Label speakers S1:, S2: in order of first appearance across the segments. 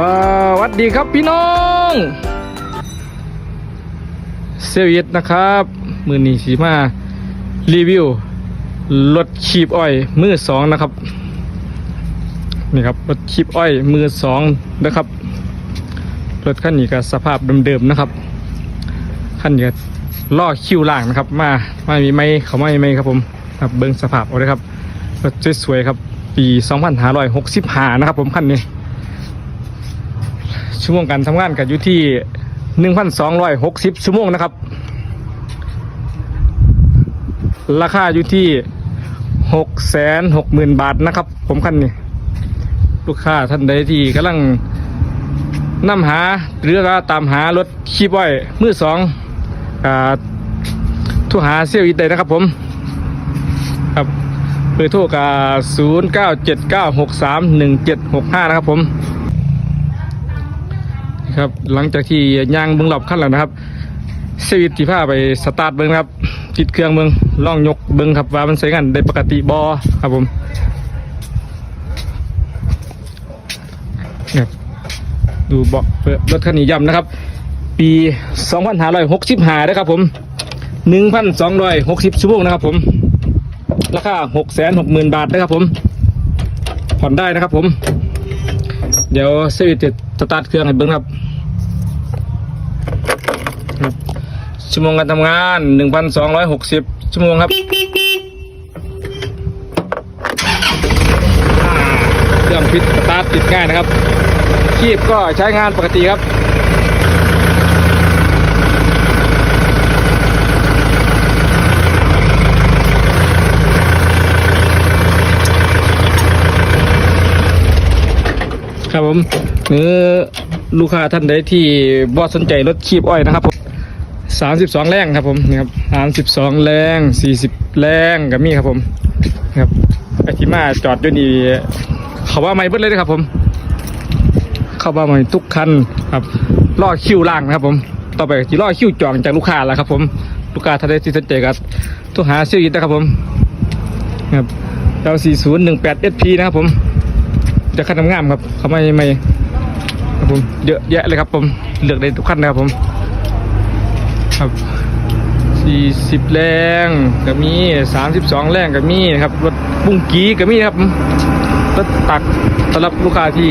S1: สวัสดีครับพี่น้อง เซเวียตนะครับ มือนีสีมา รีวิวรถคีบอ้อย มือสองนะครับ นี่ครับรถคีบอ้อย มือสองนะครับรถคันนี้ก็สภาพเดิมๆนะครับคันนี้ก็ล่อคิวล่างนะครับ มาไม่มีไม้เขาไม่มีไม้ครับผมครับเบิ้งสภาพเอาเลยครับรถสวยๆครับ ปี 2565 นะครับผมคันนี้ ชั่วโมงการทำงานกันอยู่ที่1,260ชั่วโมงนะครับ ราคาอยู่ที่660,000บาทนะครับ ผมคันนี้ลูกค้าท่านใดที่กำลังนำหาหรือว่าตามหารถคีบอ้อยมือสองอ่าทุหาเซี่ยวอีเดนะครับผมครับเบอร์โทรกับ0 9 7 9 6 3 1 7 6 5 นะครับผม ครับ หลังจากที่ย่างเบิ้งรอบขั้นแล้วนะครับเซวิตที่พาไปสตาร์ทเบิ้งครับติดเครื่องเบิ้งล่องยกเบิ้งครับว่ามันใช้งานได้ปกติบอครับผมครับดูเบาะเปิดรถคันนี้ย้ำนะครับ ปี 2565นะครับ ผม 1,260ชั่วโมงนะครับ ผม ราคา 660,000 บาทนะครับ ผม ผ่อนได้นะครับ ผม เดี๋ยวสวิตจะสตาร์ทเครื่องให้เบิ้งครับครับชั่วโมงการทำงาน 1,260 ชั่วโมงครับเครื่องพิดสตาร์ทติดง่ายนะครับ คีบก็ใช้งานปกติครับ ครับผมหรือลูกค้าท่านใดที่บ่สนใจรถคีบอ้อยนะครับผมสามสิบสองแรงครับผมนี่ครับสามสิบสองแรงสี่สิบแรงกับมีครับผมครับไอที่มาจอดอยู่นี่เขาว่าไม่เบิดเลยนะครับผม เข้ามาใหม่ทุกคันครับล่อคิวล่างนะครับผม ต่อไปจะล่อคิวจองจากลูกค้าแล้วครับผมลูกค้าท่านใดที่สนใจก็โทุกหาเซื้อยินนะครับผมครับเราสี่ศูนย์หนึ่งแปดเอสพีนะครับผม จะขั้นงามครับเขาไม่ไม่ครับผมเยอะแยะเลยครับผมเลือกได้ทุกขั้นนะครับผม ครับสี่สิบแรงก็มีสามสิบสองแรงก็มีนะครับรถบุ้งกีก็มีครับรถตักสำหรับลูกค้าที่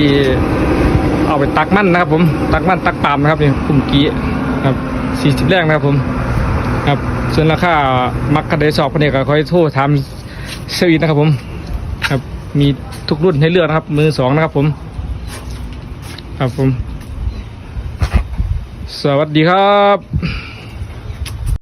S1: เอาไปตักมันนะครับ ผมตักมันตักปามนะครับนี่บุ้งกีครับสี่สิบแรงนะครับผมครับส่วนราคามักกระเดสอบเนี่ยก็คอยโทรทำเซวีนะครับผม มีทุกรุ่นให้เลือกนะครับ มือสองนะครับผม ครับผม สวัสดีครับ